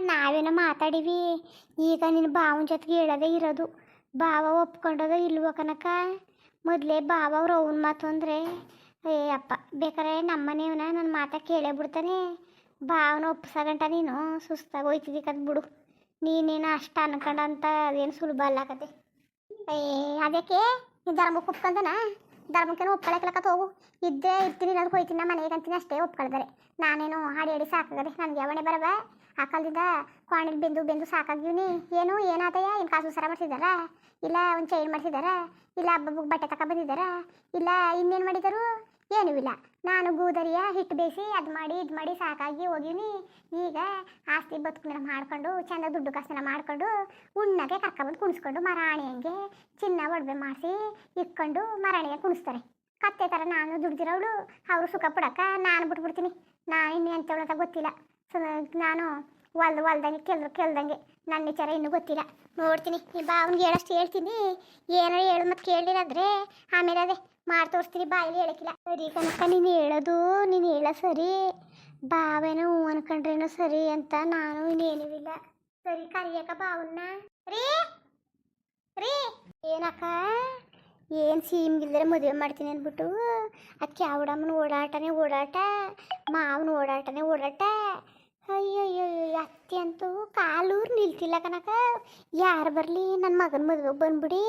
ನಾವೇನೋ ಮಾತಾಡಿವಿ. ಈಗ ನಿನ್ನ ಭಾವನ ಜೊತೆಗೆ ಹೇಳದೆ ಇರೋದು. ಬಾವ ಒಪ್ಕೊಂಡದ ಇಲ್ವೋ ಕನಕ? ಮೊದಲೇ ಭಾವ ಅವ್ರ ಅವನ ಮಾತು ಅಂದರೆ, ಏ ಅಪ್ಪ, ಬೇಕಾರೆ ನಮ್ಮನೆಯವನ ನನ್ನ ಮಾತ ಕೇಳೇ ಬಿಡ್ತಾನೆ. ಭಾವನ ಒಪ್ಸಗಂಟ ನೀನು, ಸುಸ್ತಾಗಿ ಹೋಯ್ತಿದ್ದಿ ಕದ್ ಬಿಡು. ನೀನೇನು ಅಷ್ಟು ಅನ್ಕೊಂಡಂತ ಅದೇನು ಸುಲಭ ಅಲ್ಲ ಕತೆ. ಏ ಅದಕ್ಕೆ ನೀ ಧರ್ಮಕ್ಕೆ ಧರ್ಮಕ್ಕೇನು ಒಪ್ಕೊಳಕ್ಲಕ್ಕ ಹೋಗು. ಇದ್ದೇ ಇರ್ತೀನಿ ನನಗೆ ಹೋಯ್ತೀನಿ ನಮ್ಮ ಮನೆಗೆ ಅಂತೀನಿ ಅಷ್ಟೇ ಒಪ್ಕೊಳ್ತಾರೆ ನಾನೇನು ಹಾಡಿ ಹಾಡಿ ಸಾಕಾಗದೆ, ನನಗೆ ಯಾವಣೆ ಬರಬ? ಆ ಕಾಲದಿಂದ ಕ್ವಾಣಿಲ್ ಬೆಂದು ಬೆಂದು ಸಾಕಾಗಿವ್ನಿ ಏನು ಏನಾದಯ ಏನು ಕಾಸು ಸರ ಮಾಡ್ಸಿದಾರ ಇಲ್ಲ, ಒಂದು ಚೈನ್ ಮಾಡಿಸಿದಾರ ಇಲ್ಲ ಹಬ್ಬಬ್ಬಕ್ಕೆ ಬಟ್ಟೆ ತಕ ಬಂದಿದ್ದಾರ ಇಲ್ಲ, ಇನ್ನೇನು ಮಾಡಿದರು? ಏನೂ ಇಲ್ಲ. ನಾನು ಗೂದರಿಯ ಹಿಟ್ಟು ಬೇಯಿಸಿ ಅದು ಮಾಡಿ, ಇದು ಮಾಡಿ ಸಾಕಾಗಿ ಹೋಗೀನಿ. ಈಗ ಆಸ್ತಿ ಬದುಕನ್ನ ಮಾಡ್ಕೊಂಡು, ಚಂದ ದುಡ್ಡು ಕಸನ ಮಾಡ್ಕೊಂಡು, ಉಣ್ಣಗೆ ಕರ್ಕೊಬಂದು ಕುಣಿಸ್ಕೊಂಡು ಮರಾಣಿ ಹಂಗೆ ಚಿನ್ನ ಒಡವೆ ಮಾಡಿಸಿ ಇಕ್ಕೊಂಡು ಮರಾಣಿಗೆ ಕುಣಿಸ್ತಾರೆ. ಕತ್ತೆ ಥರ ನಾನು ದುಡ್ದಿರೋಳು ಅವರು ಸುಖ ಪಡಕ್ಕ ನಾನು ಬಿಟ್ಬಿಡ್ತೀನಿ. ನಾನು ಇನ್ನು ಎಂಥವಳಂತ ಗೊತ್ತಿಲ್ಲ. ಸೊ, ನಾನು ಹೊಲ್ದು ಹೊಲ್ದಂಗೆ ಕೇಳಿದ್ರು ಕೇಳ್ದಂಗೆ ನನ್ನ ವಿಚಾರ ಇನ್ನೂ ಗೊತ್ತಿಲ್ಲ. ನೋಡ್ತೀನಿ. ಈ ಬಾವನ್ಗೆ ಹೇಳಷ್ಟು ಹೇಳ್ತೀನಿ. ಏನಾರು ಹೇಳು ಮತ್ತು ಕೇಳಿರಾದ್ರೆ ಆಮೇಲೆ ಅದೇ ಮಾಡಿ ತೋರಿಸ್ತೀನಿ ಬಾಯಲ್ಲಿ ಹೇಳಕ್ಕಿಲ್ಲ. ಸರಿ ಕನಕ, ನೀನು ಹೇಳೋದು, ನೀನು ಹೇಳ ಸರಿ. ಬಾವೇನೋ ಹ್ಞೂ ಅನ್ಕೊಂಡ್ರೇನೋ ಸರಿ ಅಂತ ನಾನು ಇನ್ನೇನಿಲ್ಲ. ಸರಿ ಕರಿಯಕ್ಕ ಬಾವನ್ನ ರೀ ರೀ. ಏನಕ್ಕ? ಏನು ಸೀಮ್ಗಿಲ್ದರೆ ಮದುವೆ ಮಾಡ್ತೀನಿ ಅಂದ್ಬಿಟ್ಟು? ಅದಕ್ಕೆ ಅವಡಮ್ಮನ ಓಡಾಟನೇ ಓಡಾಟ, ಮಾವನ ಓಡಾಟನೇ ಓಡಾಟ. ಅಯ್ಯಯ್ಯೋ ಅತ್ತೆ ಅಂತೂ ಕಾಲೂರು ನಿಲ್ತಿಲ್ಲ ಕನಕ ಯಾರು ಬರಲಿ? ನನ್ನ ಮಗನ ಮದುವೆ ಬಂದ್ಬಿಡಿ.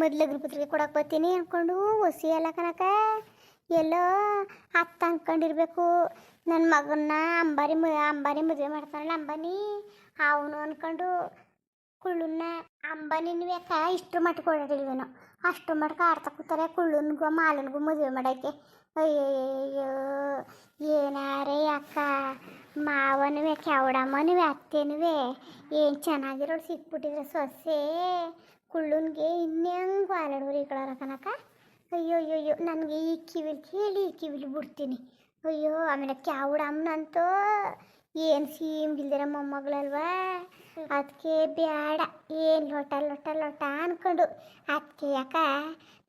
ಮೊದ್ಲಗ್ರ ಪತ್ರಿಕೆ ಕೊಡಕ್ಕೆ ಬರ್ತೀನಿ ಅಂದ್ಕೊಂಡು ಒಸಿ ಅಲ್ಲ ಕನಕ ಎಲ್ಲೋ ಅತ್ತ ಅಂದ್ಕೊಂಡಿರ್ಬೇಕು ನನ್ನ ಮಗನ್ನ ಅಂಬಾರಿ ಅಂಬಾರಿ ಮದುವೆ ಮಾಡ್ತಾರಲ್ಲ ಅಂಬಾನಿ, ಅವನು ಅಂದ್ಕೊಂಡು ಕುಳ್ಳುನ್ನ ಅಂಬನಿನ ಯಾಕ ಇಷ್ಟು ಮಟ್ಟ ಓಡಾಡಿಲ್ವೇನೋ ಅಷ್ಟು ಮಟ್ಟ ಆಡ್ತಾ ಕೂತಾರೆ, ಕುಳ್ಳುನ್ಗೂ ಮಾಲನ್ಗೂ ಮದುವೆ ಮಾಡೋಕ್ಕೆ. ಅಯ್ಯಯ್ಯೋ ಏನಾರೇ ಅಕ್ಕ. ಮಾವನುವೆ ಕೆವಡಮ್ಮನುವೆ ಅತ್ತೇನುವೆ ಏನು ಚೆನ್ನಾಗಿರೋಳು ಸಿಕ್ಬಿಟ್ಟಿದ್ರೆ ಸೊಸೆ. ಕುಳ್ಳುನ್ಗೆ ಇನ್ನೆಂಗೆ ವಾಲಾಡೋರು ಕಡೆ ಕನಕ ಅಯ್ಯೋ ಅಯ್ಯೋ ನನಗೆ ಈ ಕಿವಿಲಿ ಕೇಳಿ ಈ ಕಿವಿಲಿ ಬಿಡ್ತೀನಿ. ಅಯ್ಯೋ, ಆಮೇಲೆ ಕ್ಯಾವಡಮ್ಮನಂತೂ ಏನು ಸೀಮ್ಗಿಲ್ದಿರ ಮೊಮ್ಮಗಳಲ್ವಾ? ಅದಕ್ಕೆ ಬೇಡ ಏನು ಲೋಟ ಲೋಟ ಲೋಟ ಅನ್ಕೊಂಡು. ಅದಕ್ಕೆ ಯಾಕ?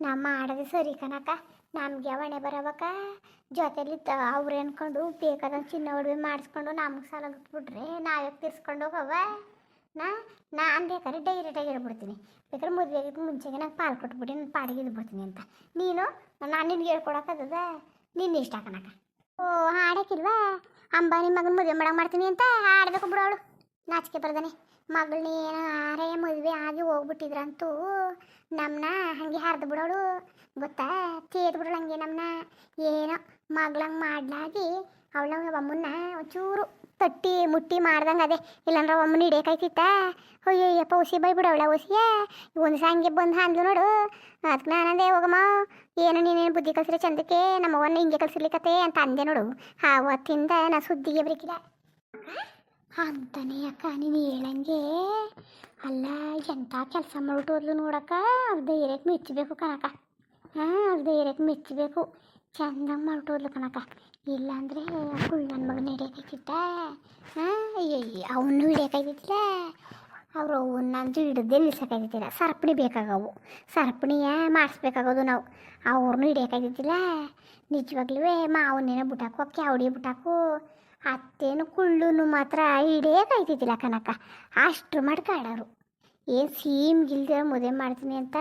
ನಾ ಮಾಡೋದು ಸರಿ ಕನಕ ನಮಗೆ ಅವಣೆ ಬರವಕ ಜೊತೆಲಿ ಅವ್ರು ಅನ್ಕೊಂಡು ಬೇಕಾದಂಗೆ ಚಿನ್ನ ಒಡವೆ ಮಾಡಿಸ್ಕೊಂಡು ನಮಗೆ ಸಾಲ ಬಿಟ್ಬಿಟ್ರೆ ನಾವೇ ತೀರ್ಸ್ಕೊಂಡು ಹೋಗವ ನಾ, ನಾನು ಬೇಕಾದ್ರೆ ಡೈರೆಕ್ಟಾಗಿ ಹೇಳ್ಬಿಡ್ತೀನಿ. ಬೇಕಾದ್ರೆ ಮದುವೆಗೆ ಮುಂಚೆಗೆ ನಂಗೆ ಪಾಲು ಕೊಟ್ಬಿಟ್ಟು ನಾನು ಪಾಡಿಗೆ ಇದ್ಬಿಡ್ತೀನಿ ಅಂತ. ನೀನು? ನಾನು ನಿನ್ಗೆ ಹೇಳ್ಕೊಡಕ್ಕದ ನಿನ್ನ ಇಷ್ಟ ಕಣಕ ಓ, ಹಾಡಕ್ಕಿಲ್ವಾ? ಅಂಬಾನಿ ಮಗನ ಮದುವೆ ಮಾಡಕ್ಕೆ ಮಾಡ್ತೀನಿ ಅಂತ ಹಾಡಬೇಕು ಬಿಡು ಅವಳು. ನಾಚಿಕೆ ಬರ್ದಾನೆ. ಮಗಳನ್ನ ಏನೋ ಆರೇ ಮದುವೆ ಆಗಿ ಹೋಗ್ಬಿಟ್ಟಿದ್ರಂತೂ ನಮ್ಮನ್ನ ಹಾಗೆ ಹರಿದು ಬಿಡೋಳು ಗೊತ್ತಾ? ತೇದ್ ಬಿಡೋಳು ಹಂಗೆ ನಮ್ಮನ್ನ ಏನೋ ಮಗ್ಳಂಗೆ ಮಾಡ್ಲಾಗಿ ಅವಳ ಅಮ್ಮನ್ನ ಒಂಚೂರು ತಟ್ಟಿ ಮುಟ್ಟಿ ಮಾಡ್ದಂಗೆ ಅದೇ. ಇಲ್ಲಾಂದ್ರೆ ಅಮ್ಮನ ಹಿಡಿಯಕಾಯ್ತಿತ್ತ ಅಯ್ಯಯ್ಯಪ್ಪ ಉಸಿ ಬೈ ಬಿಡವಳ ಉಸಿಯ ಒಂದು ಸಂಗೆ ಬಂದು ಹಾಂದ್ಲು ನೋಡು. ಅದಕ್ಕೆ ನಾನಂದೆ, ಹೋಗಮ್ಮ, ಏನು ನೀನೇನು ಬುದ್ಧಿ ಕಲ್ಸಿದ್ರೆ ಚಂದಕ್ಕೆ? ನಮ್ಮವನ್ನ ಹಿಂಗೆ ಕಲ್ಸಿರ್ಲಿಕ್ಕತೆ ಅಂತ ಅಂದೆ ನೋಡು. ಆವತ್ತಿಂದ ನಾ ಸುದ್ದಿಗೆ ಬರೀಕಿಲ್ಲ. ಅಂತನೇ ಅಕ್ಕ, ನೀನು ಹೇಳಂಗೆ. ಅಲ್ಲ ಎಂಥ ಕೆಲಸ ಮಾಡ್ಬಿಟ್ಟು ನೋಡಕ್ಕ. ಅವ್ರ ಧೈರ್ಯಕ್ಕೆ ಮೆಚ್ಚಬೇಕು ಕನಕ ಹಾಂ ಅವ್ರ ಧೈರ್ಯಕ್ಕೆ ಮೆಚ್ಚಬೇಕು. ಚಂದಂಗೆ ಮಾಡ್ಬಿಟ್ಟು ಕಣಕ ಇಲ್ಲಾಂದ್ರೆ ಕುಳ್ಳು ನನ್ನ ಮಗನ ಹಿಡಿಯೋಕೈತಿತ್ತ ಅವನು ಹಿಡಿಯೋಕೈತಿಲ್ಲ ಅವರು ಅವನ್ನಂತೂ ಹಿಡಿದೇ ಸರ್ಪಣಿ ಸರಪಣಿ ಬೇಕಾಗವು. ಸರಪಣಿಯ ಮಾಡಿಸ್ಬೇಕಾಗೋದು ನಾವು. ಅವ್ರನ್ನೂ ಹಿಡಿಯೋಕೈತಿಲ್ಲ ನಿಜವಾಗ್ಲೂ ಮಾವನೇನ ಬಿಟ್ಟಾಕು ಅವಡಿ ಬಿಟ್ಟಾಕು ಅತ್ತೇನು ಕುಳ್ಳುನು ಮಾತ್ರ ಹಿಡಿಯಕಾಯ್ತಿದ್ದಿಲ್ಲ ಕನಕ ಅಷ್ಟು ಮಾಡ್ಕಾಡೋರು ಏನು ಸೀಮ್ ಗಿಲ್ದಿರ ಮದುವೆ ಮಾಡ್ತೀನಿ ಅಂತ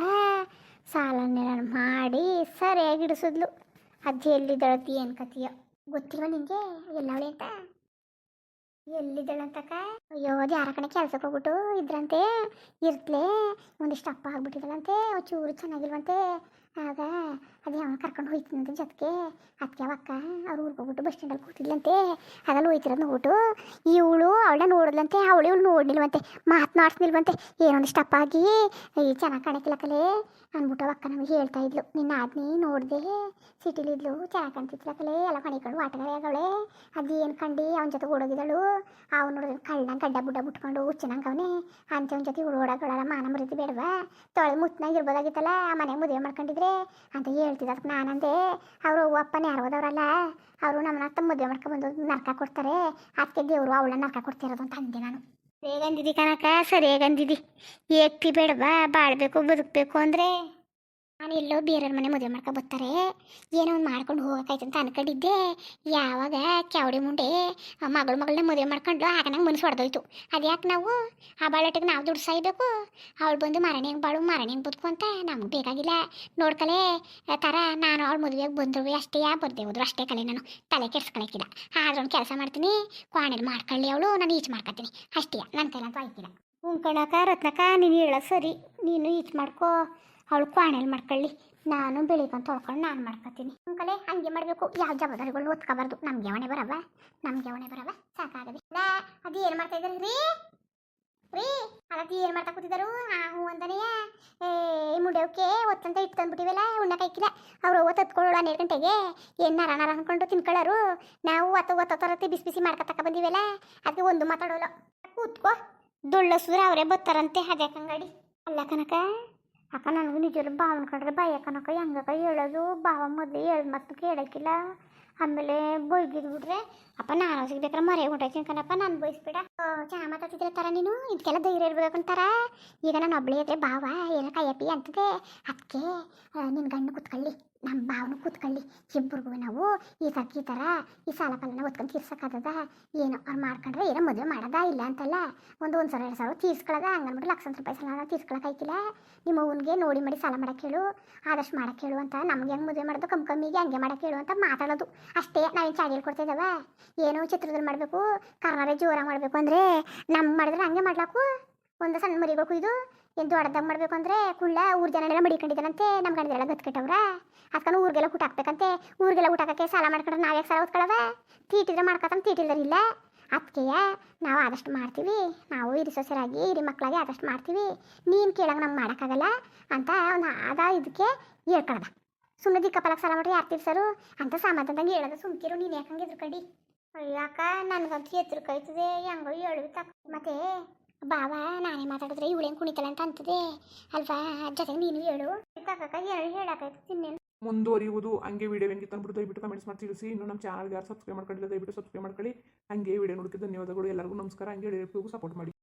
ಸಾಲನ್ನೆಲ್ಲ ಮಾಡಿ ಸರಿಯಾಗಿ ಹಿಡಿಸಿದ್ಲು. ಅಜ್ಜಿ ಎಲ್ಲಿದ್ದಾಳತಿ ಏನು ಕತಿಯೋ ಗೊತ್ತಿಲ್ವ ನಿಂಗೆ? ಎಲ್ಲವಳೆ ಅಂತ? ಎಲ್ಲಿದ್ದಾಳಂತಕ ಅಯ್ಯೋ ಅದು ಯಾರ ಕಡೆ ಕೆಲ್ಸಕ್ಕೆ ಹೋಗ್ಬಿಟ್ಟು ಇದ್ರಂತೆ. ಇರ್ತಲೇ, ಒಂದಿಷ್ಟು ಅಪ್ಪ ಆಗ್ಬಿಟ್ಟಿದ್ದಳಂತೆ ಚೂರು ಚೆನ್ನಾಗಿಲ್ವಂತೆ. ಆಗ ಅದೇ ಅವನು ಕರ್ಕೊಂಡು ಹೋಯ್ತಿನಂತೆ ಜೊತೆಗೆ ಅದಕ್ಕೆ ಅವಕ್ಕ ಅವ್ರು ಊರಿಗೆ ಹೋಗ್ಬಿಟ್ಟು ಬಸ್ ಸ್ಟ್ಯಾಂಡಲ್ಲಿ ಕೂತಿದ್ಲಂತೆ. ಅದ್ರಲ್ಲಿ ಹೋಯ್ತಿರೋದು ನೋಡ್ಬಿಟ್ಟು, ಇವಳು ಅವಳ ನೋಡಿದ್ಲಂತೆ ಅವಳು ಇವಳು ನೋಡ್ನಿಲ್ವಂತೆ ಮಾತನಾಡ್ಸ್ನಿಲ್ವಂತೆ, ಏನೊಂದು ಸ್ಟಪ್ ಆಗಿ ಈ ಚೆನ್ನಾಗಿ ಕಾಣಕ್ಕಿಲ್ಲ ಕಲೆ, ಅಂದ್ಬಿಟ್ಟು ಅವಕ್ಕ ನಮಗೆ ಹೇಳ್ತಾ ಇದ್ಲು. ನಿನ್ನ ಆದ್ನಿ ನೋಡಿದೆ, ಸಿಟಿಲಿದ್ಲು, ಚೆನ್ನಾಗಿ ಕಾಣ್ತಿದ್ಲ ಕಲೆ, ಎಲ್ಲ ವಾಟರ್ ಆಗವಳೆ ಅದು ಏನು ಕಂಡು ಅವನ ಜೊತೆ ಓಡೋಗಿದ್ದಳು, ಅವ್ನು ನೋಡಿದ್ರೆ ಕಳ್ಳಂಗೆ ಗಡ್ಡ ಬುಡ್ಡ ಬಿಟ್ಕೊಂಡು ಹುಚ್ಚನಂಗೆ ಅವನೇ ಅಂಥವನ ಜೊತೆ ಓಡಾಡೋಳಲ್ಲ ಮಾನ ಮರೀತಿ ಬೇಡವಾ, ತೊಳೆ ಮುತ್ತನಾಗಿರ್ಬೋದಾಗಿತ್ತಲ್ಲ ಆ ಮನೆ ಮದುವೆ ಮಾಡ್ಕೊಂಡಿದ್ರೆ ಅಂತ ಹೇಳ್ತಿದ್ದ. ಅದಕ್ಕೆ ನಾನಂದೆ ಅವರು ಅಪ್ಪನೇ ಯಾರೋದವ್ರಲ್ಲ ಅವರು ನಮ್ಮನ್ನ ತಮ್ಮ ಮದುವೆ ಮಾಡ್ಕೊಂಡ್ಬಂದು ನರ್ಕ ಕೊಡ್ತಾರೆ. ಅದಕ್ಕೆ ದೇವರು ಅವಳನ್ನ ನರ್ಕ ಕೊಡ್ತಿರೋದು ಅಂತ ಅಂದೆ ನಾನು. ಹೇಗಂದಿದ್ದಿ ಕನಕ ಸರಿಯಾಗಂದಿದ್ದಿ ಏಕ್ತಿ ಬೇಡವಾ? ಬಾಳ್ಬೇಕು, ಬದುಕಬೇಕು ಅಂದರೆ? ನಾನು ಎಲ್ಲೋ ಬೇರೆಯವ್ರ ಮನೆ ಮದುವೆ ಮಾಡ್ಕೊ ಬರ್ತಾರೆ. ಏನೋ ಒಂದು ಮಾಡ್ಕೊಂಡು ಹೋಗೋಕಾಯ್ತು ಅಂತ ಅನ್ಕೊಂಡಿದ್ದೆ. ಯಾವಾಗ ಕ್ಯಾವಡಿ ಮುಂಡೆ ಮಗಳು ಮಗಳನ್ನ ಮದುವೆ ಮಾಡ್ಕೊಂಡು ಆಗ ನಂಗೆ ಮನಸ್ಸು ಹೊಡೆದೋಯ್ತು ಅದ್ಯಾಕೆ ನಾವು? ಆ ಬಾಳಟಿಗೆ ನಾವು ದುಡ್ಡು ಸಾಯ್ಬೇಕು. ಅವಳು ಬಂದು ಮಾರಣಿ ಹೆಂಗೆ ಬಾಳು ಮಾರಣಿ ಹೆಂಗೆ ಬದುಕು ಅಂತ ನಮ್ಗೆ ಬೇಕಾಗಿಲ್ಲ. ನೋಡ್ಕಲೆ ಥರ ನಾನು ಅವಳು ಮದುವೆಗೆ ಬಂದ್ರು ಅಷ್ಟೇ ಯಾ, ಬರ್ದೆ ಹೋದ್ರು ಅಷ್ಟೇ ಕಲೆ ನಾನು. ತಲೆ ಕೆಡ್ಸ್ಕೊಳಕ್ಕಿಲ್ಲ. ಆದ್ರೆ ಒಂದು ಕೆಲಸ ಮಾಡ್ತೀನಿ. ಕ್ವಾಣೆಲಿ ಮಾಡ್ಕೊಳ್ಳಿ ಅವಳು, ನಾನು ಈಚ್ ಮಾಡ್ಕೊತೀನಿ. ಅಷ್ಟೇ ನನ್ನ ಕೈಲಂತೂ ಆಯ್ತಿಲ್ಲ. ಹ್ಞೂ ಕಣಕ ರತ್ನಕ ನೀನು ಹೇಳ ಸರಿ. ನೀನು ಈಚ್ ಮಾಡ್ಕೋ. ಅವಳು ಕ್ವಾಣೆಲಿ ಮಾಡ್ಕೊಳ್ಳಿ. ನಾನು ಬೆಳಿಗ್ಗೆ ತೊಳ್ಕೊಂಡು ನಾನು ಮಾಡ್ಕೊತೀನಿ. ಅಂಕಲೆ ಹಂಗೆ ಮಾಡಬೇಕು. ಯಾವ ಜವಾಬ್ದಾರಿಗಳು ಒತ್ಕೋಬಾರ್ದು? ನಮ್ಗೆ ಅವಣೆ ಬರವ ನಮ್ಗೆ ಅವಣೆ ಬರವ ಸಾಕಾಗದೆ. ಅದು ಏನು ಮಾಡ್ತಾ ಇದ್ದಾರೆ ರೀ? ರೀ ಅದಕ್ಕೆ ಏನು ಮಾಡ್ತಾ ಕೂತಿದ್ದಾರು? ಆ, ಹೂ ಅಂತಾನೆಯ ಏ ಮುಂಡೆವಕ್ಕೆ ಒತ್ತಂತ ಇಟ್ಟು ತಂದ್ಬಿಟ್ಟಿವಲ್ಲ ಉಣ್ಣ ಕೈಕಿಲ್ಲ ಅವ್ರು ಒತ್ತತ್ಕೊಳ್ಳೋಣ ಹನ್ನೆರಡು ಗಂಟೆಗೆ. ಏನು ನರ ನರ ಅನ್ಕೊಂಡು ತಿನ್ಕೊಳ್ಳೋರು? ನಾವು ಒತ್ತ ಒತ್ತ ತರತ್ತೆ ಬಿಸಿ ಬಿಸಿ ಮಾಡ್ಕೊತಕ್ಕ ಬಂದಿವಲ್ಲ ಅದಕ್ಕೆ ಒಂದು ಮಾತಾಡೋಲ್ಲ. ಕೂತ್ಕೋ. ದುಳ್ಳಸುದ್ರೆ ಅವರೇ ಬರ್ತಾರಂತೆ ಅದ್ಯಾಕೆ ಅಂಗಡಿ ಅಲ್ಲ ಕನಕ? ಅಕ್ಕ ನನಗೂ ನಿಜರು ಭಾವನ ಕಂಡ್ರೆ ಭಯ ಕನಕ ಹೆಂಗಕ್ಕ ಹೇಳೋದು? ಭಾವ ಮೊದಲು ಹೇಳು ಮತ್ತು ಕೇಳೋಕ್ಕಿಲ್ಲ. ಆಮೇಲೆ ಬೈಗಿದ್ಬಿಟ್ರೆ ಅಪ್ಪ, ನಾನು ಸಿಗ್ಬೇಕಾರೆ ಮರೆ ಹೊಂಟೈತೀನಿ ಕಣಪ್ಪ ನಾನು ಬಯಸ್ಬೇಡ ಚೆನ್ನಾಗಿ ಮಾತಾಡ್ತಿದ್ರೆ ತರ ನೀನು? ಇದಕ್ಕೆಲ್ಲ ಧೈರ್ಯ ಇರ್ಬೇಕಂತಾರ ಈಗ ನಾನು ಒಬ್ಳೆ ಇದ್ರೆ ಭಾವ, ಏನೋ ಕೈಯಪ್ಪಿ ಅಂತದೆ ಅದಕ್ಕೆ ನಿನ್ನ ಗಂಡು ಕೂತ್ಕೊಳ್ಳಿ. ನಮ್ಮ ಭಾವನ ಕೂತ್ಕೊಳ್ಳಿ. ಇಬ್ಬರಿಗೂ ನಾವು ಈ ಸಕ್ಕಿ ಥರ ಈ ಸಾಲ ಪಾಲನ ಒತ್ಕೊಂಡು ತೀರ್ಸೋಕ್ಕಾಗದ ಏನೋ ಅವ್ರು ಮಾಡ್ಕೊಂಡ್ರೆ ಏನೋ ಮದುವೆ ಮಾಡೋದಾ ಇಲ್ಲ ಅಂತಲ್ಲ? ಒಂದು ಒಂದು ಸಾವಿರ ಎರಡು ಸಾವಿರ ತೀರ್ಸ್ಕೊಳ್ಳೋದ ಹಂಗನ್ಬಿಟ್ಟು ಲಕ್ಷಾಂತರ ರೂಪಾಯಿ ಸಾಲ ತೀರ್ಸ್ಕೊಳಕ್ಕಾಯ್ತಿಲ್ಲ ನಿಮ್ಮ ಅವನಿಗೆ ನೋಡಿ ಮಾಡಿ ಸಾಲ ಮಾಡಕ್ಕೆ ಹೇಳು. ಆದಷ್ಟು ಮಾಡಕ್ಕೆ ಹೇಳು ಅಂತ. ನಮ್ಗೆ ಹೆಂಗೆ ಮದುವೆ ಮಾಡೋದು? ಕಮ್ಮಿ ಕಮ್ಮಿಗೆ ಹಂಗೆ ಮಾಡಕ್ಕೆ ಹೇಳು ಅಂತ ಮಾತಾಡೋದು. ಅಷ್ಟೇ ನಾವೇನು ಚಾಡಿಯಲ್ಲಿ ಕೊಡ್ತಿದ್ದಾವ ಏನೋ ಚಿತ್ರದಲ್ಲಿ ಮಾಡಬೇಕು, ಕರ್ನಾಟಕ ಜೋರಾಗಿ ಮಾಡಬೇಕು ಅಂದರೆ ನಮ್ಮ ಮಾಡಿದ್ರೆ ಹಂಗೆ ಮಾಡ್ಲಾಕು? ಒಂದು ಸಣ್ಣ ಮರಿಗಳು ಕುಯ್ದು ಏನು ದೊಡ್ಡದಾಗ ಮಾಡಬೇಕು ಅಂದ್ರೆ ಕುಳ್ಳ ಊರು ಜನನೆಲ್ಲ ಮಡಿಕೊಂಡಿದ್ದಾನಂತೆ ನಮ್ಮ ಗಂಡದೆಲ್ಲ ಗತ್ಕಟ್ಟವ್ರ ಅದಕ್ಕೂ ಊರಿಗೆಲ್ಲ ಊಟ ಹಾಕ್ಬೇಕಂತೆ. ಊರಿಗೆಲ್ಲ ಊಟ ಹಾಕಕ್ಕೆ ಸಾಲ ಮಾಡ್ಕೊಂಡ್ರೆ ನಾವು ಯಾಕೆ ಸಾಲ ಓದ್ಕೊಳ್ಳೋದ ತೀಟಿದ್ರೆ ಮಾಡ್ಕೊತಾನೆ ತೀಟಿಲ್ದರಿಲ್ಲ ಇಲ್ಲ. ಅದಕ್ಕೆ ನಾವು ಆದಷ್ಟು ಮಾಡ್ತೀವಿ. ನಾವು ಹಿರಿ ಸೊಸರಾಗಿ, ಹಿರಿ ಮಕ್ಕಳಾಗಿ ಆದಷ್ಟು ಮಾಡ್ತೀವಿ. ನೀನು ಕೇಳಂಗೆ ನಮ್ಗೆ ಮಾಡೋಕ್ಕಾಗಲ್ಲ ಅಂತ ಒಂದು ಆದ ಇದಕ್ಕೆ ಹೇಳ್ಕೊಳ್ದ ಸುಮ್ಮನೆ ದಿಕ್ಕಪ್ಪಲಕ್ಕೆ ಸಾಲ ಮಾಡ್ರಿ, ಯಾರು ತೀರ್ಸರು? ಅಂತ ಸಮಾಧಾನದಂಗೆ ಹೇಳೋದು. ಸುಮ್ಕಿರು, ನೀನು ಯಾಕಂಗೆ ಎದ್ರುಕಂಡು? ಯಾಕ ನನಗಂತೂ ಕೈತದೆ ಹೆಂಗೋ ಹೇಳು ತಕ್ಕ ಮತ್ತೆ ಬಾವ ನಾನೇ ಮಾತಾಡಿದ್ರೆ ಇವಳೇನು ಕುಣಿತಲ್ಲ ಅಂತ ಅಂತದೆ. ಅಲ್ವಾ? ಜೊತೆಗೆ ನೀನು ಹೇಳು. ಹೇಳು ಹೇಳಕ್ಕಾಯ್ತು ತಿನ್ನೇನು. ಮುಂದುವರಿಯುವುದು ಹಂಗೆ ವಿಡಿಯೋ ಹೆಂಗೆ ತಂದ್ಬಿಟ್ಟು ದಯವಿಟ್ಟು ಕಮೆಂಟ್ಸ್ ಮಾಡಿ ತಿಳಿಸಿ. ಇನ್ನು ನಮ್ಮ ಚಾನಲ್ಗೆ ಯಾರು ಸಬ್ಸ್ಕ್ರೈಬ್ ಮಾಡ್ಕೊಂಡಿಲ್ಲ ದಯವಿಟ್ಟು ಸಬ್ಸ್ಕ್ರೈಬ್ ಮಾಡ್ಕೊಳ್ಳಿ. ಹಂಗೆ ವಿಡಿಯೋ ನೋಡೋಕ್ಕೆ ಧನ್ಯವಾದಗಳು. ಎಲ್ಲರಿಗೂ ನಮಸ್ಕಾರ. ಹಂಗೆ ಸಪೋರ್ಟ್ ಮಾಡಿ.